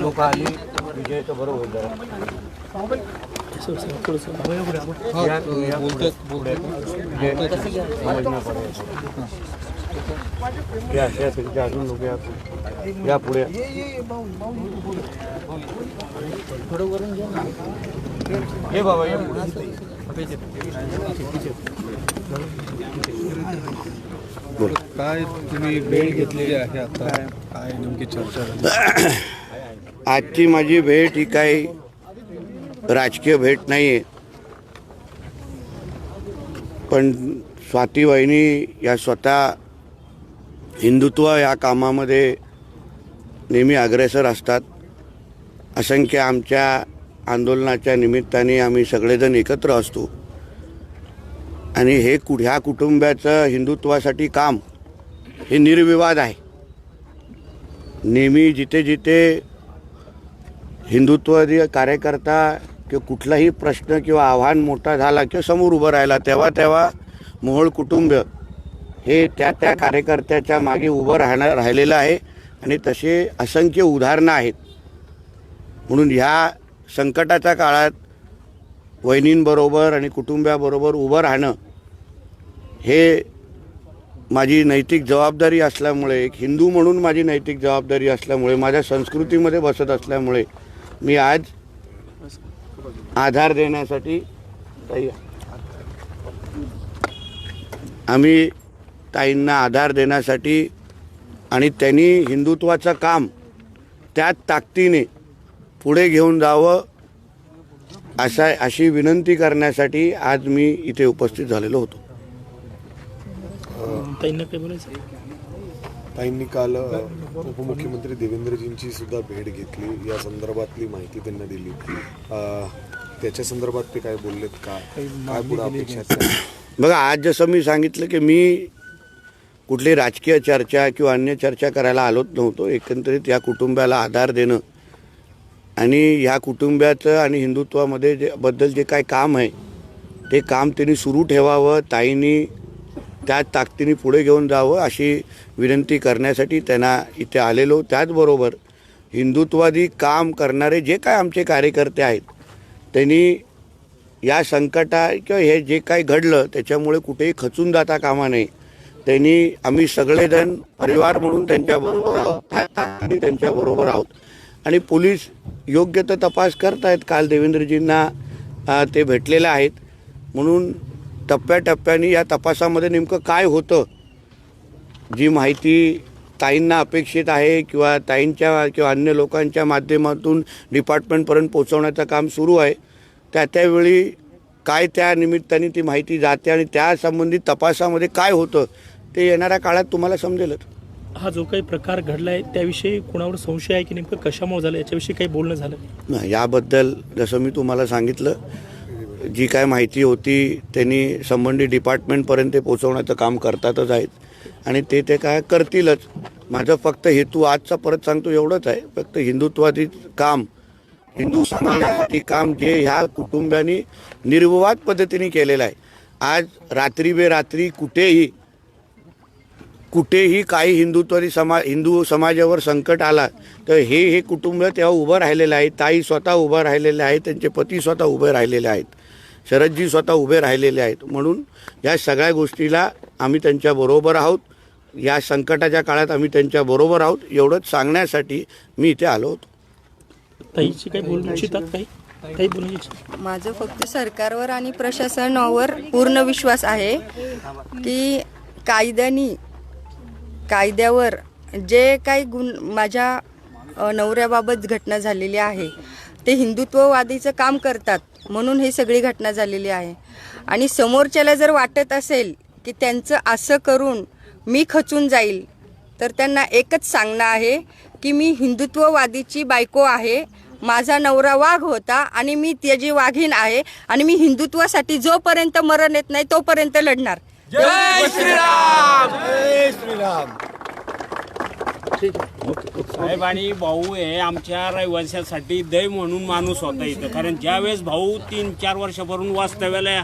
लोक आली. विजय तर बरोबर काय आता काय नेमकी चर्चा माझी भेट ही काही राजकीय भेट नाही आहे पण स्वातीवहिनी या स्वतः हिंदुत्व या कामामध्ये नेहमी अग्रेसर असतात. असंख्य आमच्या आंदोलनाच्या निमित्ताने आम्ही सगळेजण एकत्र असतो. आणि हे कु ह्या कुटुंबाचं हिंदुत्वासाठी काम हे निर्विवाद आहे. नेहमी जिथे जिथे हिंदुत्ववादी कार्यकर्ता किंवा कुठलाही प्रश्न किंवा आव्हान मोठा झाला किंवा समोर उभं राहिला तेव्हा तेव्हा मोहोळ कुटुंब हे त्या त्या कार्यकर्त्याच्या मागे उभं राहणार राहिलेलं आहे आणि तसे असंख्य उदाहरणं आहेत. म्हणून ह्या संकटाच्या काळात वहिनींबरोबर आणि कुटुंबाबरोबर उभं राहणं हे माझी नैतिक जबाबदारी असल्यामुळे एक हिंदू म्हणून माझी नैतिक जबाबदारी असल्यामुळे माझ्या संस्कृतीमध्ये बसत असल्यामुळे मी आज आधार देण्यासाठी ताई- आम्ही ताईंना आधार देण्यासाठी आणि त्यांनी हिंदुत्वाचं काम त्याच ताकदीने पुढे घेऊन जावं असा अशी विनंती करण्यासाठी आज मी इथे उपस्थित झालेलो होतो. ताईंना काय बोलायचं? ताईंनी काल उपमुख्यमंत्री देवेंद्रजींची सुद्धा भेट घेतली. या संदर्भातली माहिती त्यांना दिली. त्याच्या संदर्भात ते काय बोललेत का? काय पुढे अपेक्षा आहेत? बघा आज जसं मी सांगितलं की मी कुठली राजकीय चर्चा किंवा अन्य चर्चा करायला आलोच नव्हतो. एकंदरीत या कुटुंबाला आधार देणं आणि ह्या कुटुंबाचं आणि हिंदुत्वामध्ये जे बद्दल जे काय काम आहे ते काम त्यांनी सुरू ठेवावं ताईंनी त्याच ताकदीने पुढे घेऊन जावं अशी विनंती करण्यासाठी त्यांना इथे आलेलो. त्याचबरोबर हिंदुत्वादी काम करणारे जे काय आमचे कार्यकर्ते आहेत त्यांनी या संकटा किंवा हे जे काही घडलं त्याच्यामुळे कुठेही खचून जाता कामा नये. त्यांनी आम्ही सगळेजण परिवार म्हणून त्यांच्याबरोबर आहोत त्यांच्याबरोबर आहोत. आणि पोलीस योग्य तर तपास करत आहेत काल देवेंद्रजींना ते भेटलेले आहेत. म्हणून टप्प्याटप्प्याने या तपासामध्ये नेमकं काय होतं जी माहिती ताईंना अपेक्षित आहे किंवा ताईंच्या किंवा अन्य लोकांच्या माध्यमातून डिपार्टमेंटपर्यंत पोहोचवण्याचं काम सुरू आहे. त्या त्यावेळी काय त्या निमित्ताने ती माहिती जाते आणि त्या संबंधित तपासामध्ये काय होतं ते येणाऱ्या काळात तुम्हाला समजेलच. हा जो काही प्रकार घडलाय त्याविषयी कोणावर संशय आहे की नेमकं कशामुळे झालं? याच्याविषयी काही बोलणं झालं? नाही, याबद्दल जसं मी तुम्हाला सांगितलं जी काय माहिती होती त्यांनी संबंधित डिपार्टमेंटपर्यंत पोचवण्याचं पोहोचवण्याचं काम करतातच आहेत. आणि ते ते काय करतीलच. माझं फक्त हेतू आजचा परत सांगतो एवढंच आहे. फक्त हिंदुत्वादी काम हिंदू समाजासाठी काम जे ह्या कुटुंबानी निर्विवाद पद्धतीने केलेलं आहे. आज रात्री बेरात्री कुठेही कुठेही काही हिंदुत्वादी समा हिंदू समाजावर संकट आला तर हे हे कुटुंब तेव्हा उभं राहिलेलं आहे. ताई स्वतः उभं राहिलेले आहे. त्यांचे पती स्वतः उभे राहिलेले आहेत. शरदजी स्वतः उभे राहिलेले आहेत. म्हणून या सगळ्या गोष्टीला आम्ही त्यांच्याबरोबर आहोत. या संकटाच्या काळात आम्ही त्यांच्याबरोबर आहोत. एवढंच सांगण्यासाठी मी इथे आलो होतो. ताईची काही बोलू इच्छितात काही काही बोलू इच्छित. माझं फक्त सरकारवर आणि प्रशासनावर पूर्ण विश्वास आहे की कायद्यानी कायद्यावर जे काही गुण माझ्या नवऱ्याबाबत घटना झालेली आहे ते हिंदुत्ववादीचं काम करतात. म्हणून ही सगळी घटना झालेली आहे. आणि समोरच्याला जर वाटत असेल की त्यांचं असं करून मी खचून जाईल तर त्यांना एकच सांगणं आहे की मी हिंदुत्ववादीची बायको आहे माझा नवरा वाघ होता आणि मी त्याची वाघीण आहे आणि मी हिंदुत्वासाठी जोपर्यंत मरण येत नाही तोपर्यंत लढणार. साहेब आणि भाऊ हे आमच्या रहिवाशासाठी दै म्हणून माणूस होता इथं. कारण ज्यावेळेस भाऊ तीन चार वर्षापासून वास्तव्याला